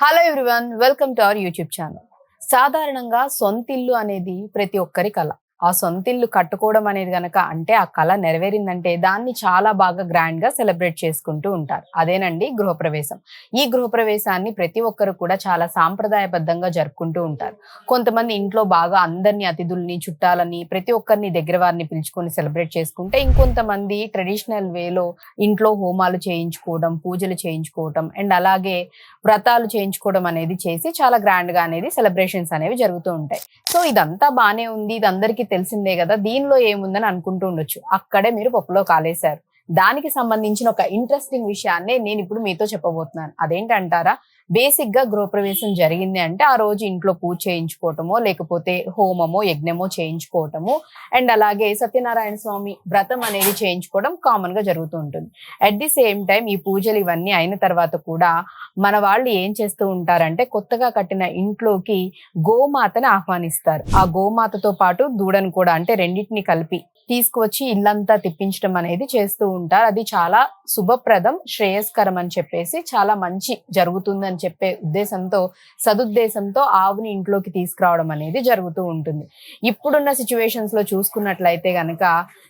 Hello everyone welcome to our YouTube channel సాధారణంగా సొంతిల్లు అనేది ప్రతి ఒక్కరి కళ ఆ సొంతిల్లు కట్టుకోవడం అనేది గనక అంటే ఆ కళ నెరవేరిందంటే దాన్ని చాలా బాగా గ్రాండ్గా సెలబ్రేట్ చేసుకుంటూ ఉంటారు. అదేనండి గృహప్రవేశం. ఈ గృహప్రవేశాన్ని ప్రతి ఒక్కరు కూడా చాలా సాంప్రదాయబద్ధంగా జరుపుకుంటూ ఉంటారు. కొంతమంది ఇంట్లో బాగా అందరినీ అతిథుల్ని చుట్టాలని ప్రతి ఒక్కరిని దగ్గర వారిని పిలుచుకొని సెలబ్రేట్ చేసుకుంటే ఇంకొంతమంది ట్రెడిషనల్ వేలో ఇంట్లో హోమాలు చేయించుకోవడం పూజలు చేయించుకోవడం అండ్ అలాగే వ్రతాలు చేయించుకోవడం అనేది చేసి చాలా గ్రాండ్గా అనేది సెలబ్రేషన్స్ అనేవి జరుగుతూ ఉంటాయి. సో ఇదంతా బాగానే ఉంది. ఇది అందరికీ తెలిసిందే కదా దీనిలో ఏముందని అనుకుంటూ ఉండొచ్చు. అక్కడే మీరు పప్పులో కాలేశారు. దానికి సంబంధించిన ఒక ఇంట్రెస్టింగ్ విషయాన్ని నేను ఇప్పుడు మీతో చెప్పబోతున్నాను. అదేంటంటారా? బేసిక్గా గృహప్రవేశం జరిగింది అంటే ఆ రోజు ఇంట్లో పూజ చేయించుకోవటమో లేకపోతే హోమమో యజ్ఞమో చేయించుకోవటము అండ్ అలాగే సత్యనారాయణ స్వామి వ్రతం అనేది చేయించుకోవడం కామన్గా జరుగుతూ ఉంటుంది. అట్ ది సేమ్ టైం ఈ పూజలు ఇవన్నీ అయిన తర్వాత కూడా మన వాళ్ళు ఏం చేస్తూ ఉంటారంటే కొత్తగా కట్టిన ఇంట్లోకి గోమాతని ఆహ్వానిస్తారు. ఆ గోమాతతో పాటు దూడను కూడా అంటే రెండింటిని కలిపి తీసుకువచ్చి ఇల్లంతా తిప్పించడం అనేది చేస్తూ ఉంటారు. అది చాలా శుభప్రదం శ్రేయస్కరం అని చెప్పేసి చాలా మంచి జరుగుతుందని చెప్పే ఉద్దేశంతో సదుద్దేశంతో ఆవుని ఇంట్లోకి తీసుకురావడం అనేది జరుగుతూ ఉంటుంది. ఇప్పుడున్న సిచ్యువేషన్స్లో చూసుకున్నట్లయితే గనక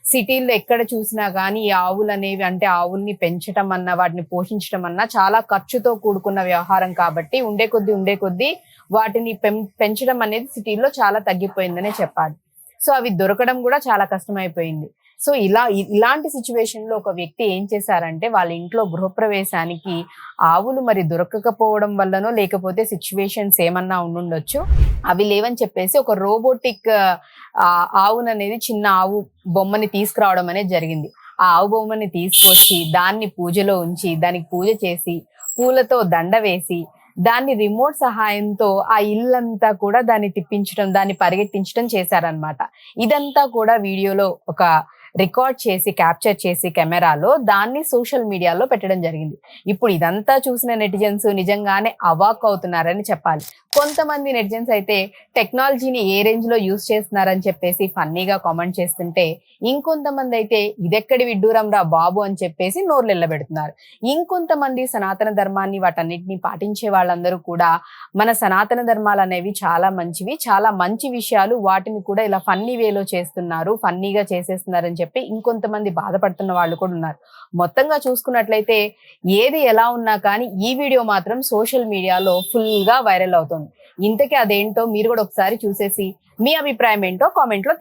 సిటీల్లో ఎక్కడ చూసినా కానీ ఈ ఆవులు అనేవి అంటే ఆవుల్ని పెంచడం అన్న వాటిని పోషించడం అన్నా చాలా ఖర్చుతో కూడుకున్న వ్యవహారం కాబట్టి ఉండే కొద్దీ ఉండే కొద్దీ వాటిని పెం- పెంచడం అనేది సిటీల్లో చాలా తగ్గిపోయిందనే చెప్పాలి. సో అవి దొరకడం కూడా చాలా కష్టమైపోయింది. సో ఇలా ఇలాంటి సిచ్యువేషన్లో ఒక వ్యక్తి ఏం చేశారంటే వాళ్ళ ఇంట్లో గృహప్రవేశానికి ఆవులు మరి దొరకకపోవడం వల్లనో లేకపోతే సిచ్యువేషన్స్ ఏమన్నా ఉండుండొచ్చు అవి లేవని చెప్పేసి ఒక రోబోటిక్ ఆవును అనేది చిన్న ఆవు బొమ్మని తీసుకురావడం అనేది జరిగింది. ఆ ఆవు బొమ్మని తీసుకొచ్చి దాన్ని పూజలో ఉంచి దానికి పూజ చేసి పూలతో దండ వేసి దాన్ని రిమోట్ సహాయంతో ఆ ఇల్లంతా కూడా దాన్ని తిప్పించడం దాన్ని పరిగెట్టించడం చేశారనమాట ఇదంతా కూడా వీడియోలో ఒక రికార్డ్ చేసి క్యాప్చర్ చేసి కెమెరాలో దాన్ని సోషల్ మీడియాలో పెట్టడం జరిగింది. ఇప్పుడు ఇదంతా చూసిన నెటిజన్స్ నిజంగానే అవాక్ అవుతున్నారని చెప్పాలి. కొంతమంది నెటిజన్స్ అయితే టెక్నాలజీని ఏ రేంజ్లో యూస్ చేస్తున్నారని చెప్పేసి ఫన్నీగా కామెంట్ చేస్తుంటే ఇంకొంతమంది అయితే ఇదెక్కడి విడ్డూరం రా బాబు అని చెప్పేసి నోర్లు ఎల్లబెడుతున్నారు. ఇంకొంతమంది సనాతన ధర్మాన్ని వాటన్నిటిని పాటించే వాళ్ళందరూ కూడా మన సనాతన ధర్మాలు అనేవి చాలా మంచివి చాలా మంచి విషయాలు వాటిని కూడా ఇలా ఫన్నీ వేలో చేస్తున్నారు ఫన్నీగా చేసేస్తున్నారని చెప్పి ఇంకొంతమంది బాధపడుతున్న వాళ్ళు కూడా ఉన్నారు. మొత్తంగా చూసుకున్నట్లయితే ఏది ఎలా ఉన్నా కానీ ఈ వీడియో మాత్రం సోషల్ మీడియాలో ఫుల్గా వైరల్ అవుతుంది. ఇంతకీ అదేంటో మీరు కూడా ఒకసారి చూసేసి మీ అభిప్రాయం ఏంటో కామెంట్లో